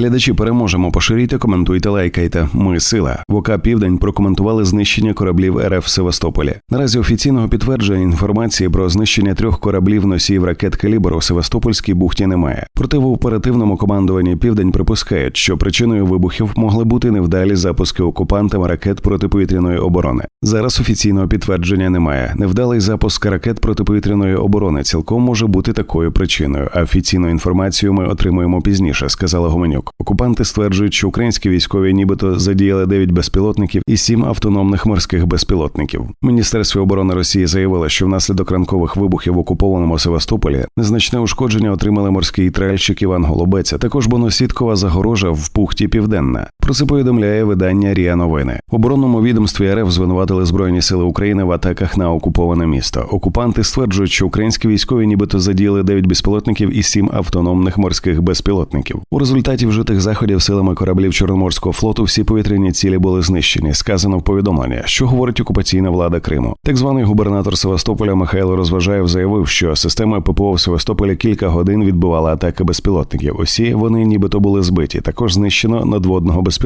Глядачі переможемо. Поширюйте, коментуйте, лайкайте. Ми сила. В ОК Південь прокоментували знищення кораблів РФ в Севастополі. Наразі офіційного підтвердження інформації про знищення трьох кораблів носіїв ракет калібру у Севастопольській бухті немає. Проте в оперативному командуванні Південь припускають, що причиною вибухів могли бути невдалі запуски окупантами ракет протиповітряної оборони. Зараз офіційного підтвердження немає. Невдалий запуск ракет протиповітряної оборони цілком може бути такою причиною. А офіційну інформацію ми отримуємо пізніше, сказала Гуменюк. Окупанти стверджують, що українські військові нібито задіяли 9 безпілотників і 7 автономних морських безпілотників. Міністерство оборони Росії заявило, що внаслідок ранкових вибухів в окупованому Севастополі незначне ушкодження отримали морський тральщик Іван Голубець, також боносіткова загорожа в пухті Південна. Про це повідомляє видання Ріа Новини. Оборонному відомстві РФ звинуватили Збройні сили України в атаках на окуповане місто. Окупанти стверджують, що українські військові нібито задіяли 9 безпілотників і 7 автономних морських безпілотників. У результаті вжитих заходів силами кораблів Чорноморського флоту всі повітряні цілі були знищені. Сказано в повідомленні, що говорить окупаційна влада Криму. Так званий губернатор Севастополя Михайло Розважаєв заявив, що система ППО в Севастополі кілька годин відбивала атаки безпілотників. Усі вони нібито були збиті. Також знищено надводного безпілотника.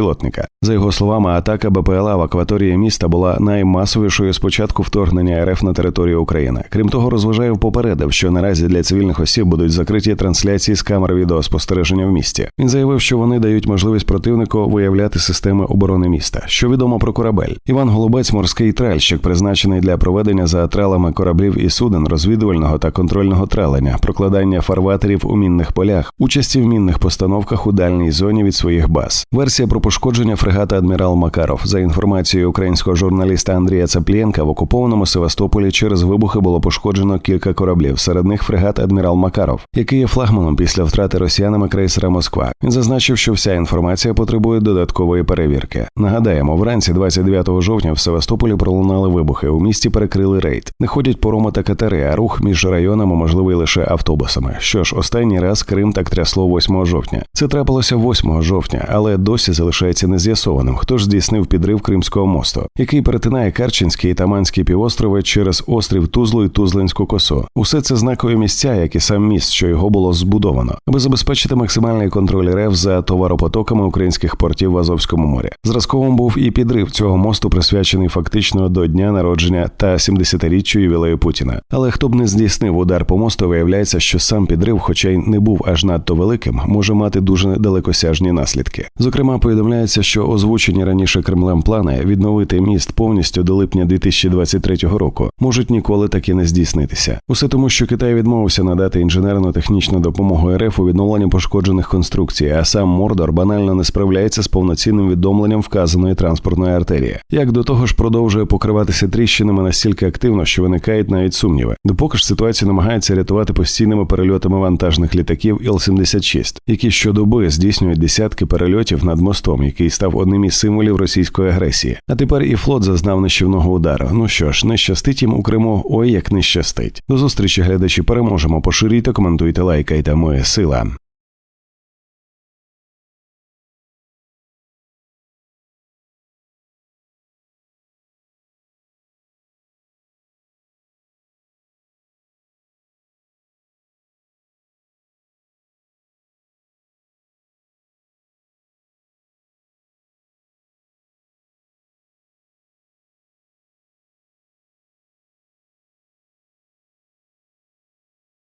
За його словами, атака БПЛА в акваторії міста була наймасовішою з початку вторгнення РФ на територію України. Крім того, Розважаєв попередив, що наразі для цивільних осіб будуть закриті трансляції з камер відеоспостереження в місті. Він заявив, що вони дають можливість противнику виявляти системи оборони міста. Що відомо про корабель? Іван Голубець, морський тральщик, призначений для проведення за тралами кораблів і суден розвідувального та контрольного тралення, прокладання фарватерів у мінних полях, участі в мінних постановках у дальній зоні від своїх баз. Версія про пошкодження фрегата адмірал Макаров за інформацією українського журналіста Андрія Цаплєнка в окупованому Севастополі через вибухи було пошкоджено кілька кораблів. Серед них фрегат адмірал Макаров, який є флагманом після втрати росіянами крейсера Москва. Він зазначив, що вся інформація потребує додаткової перевірки. Нагадаємо, вранці 29 жовтня в Севастополі пролунали вибухи. У місті перекрили рейд. Не ходять пороми та катери, а рух між районами можливий лише автобусами. Що ж, останній раз Крим так трясло 8 жовтня. Це трапилося 8 жовтня, але досі залишається нез'ясованим, хто ж здійснив підрив Кримського мосту, який перетинає Карчинський і Таманські півострови через острів Тузлу і Тузлинську косу. Усе це знакові місця, як і сам міст, що його було збудовано, аби забезпечити максимальний контроль РФ за товаропотоками українських портів в Азовському морі. Зразковим був і підрив цього мосту, присвячений фактично до дня народження та 70-річчю ювілею Путіна. Але хто б не здійснив удар по мосту, виявляється, що сам підрив, хоча й не був аж надто великим, може мати дуже далекосяжні наслідки. Зокрема, повідомляється, що озвучені раніше Кремлем плани відновити міст повністю до липня 2023 року можуть ніколи таки не здійснитися. Усе тому, що Китай відмовився надати інженерно-технічну допомогу РФ у відновленні пошкоджених конструкцій, а сам Мордор банально не справляється з повноцінним відомленням вказаної транспортної артерії. Як до того ж продовжує покриватися тріщинами настільки активно, що виникають навіть сумніви. Допоки ж ситуацію намагається рятувати постійними перельотами вантажних літаків Іл-76, які щодоби здійснюють десятки перельотів над мостом, який став одним із символів російської агресії. А тепер і флот зазнав нищівного удару. Ну що ж, не щастить їм у Криму, ой як не щастить. До зустрічі глядачі переможемо. Поширюйте, коментуйте, лайкайте. Ми сила.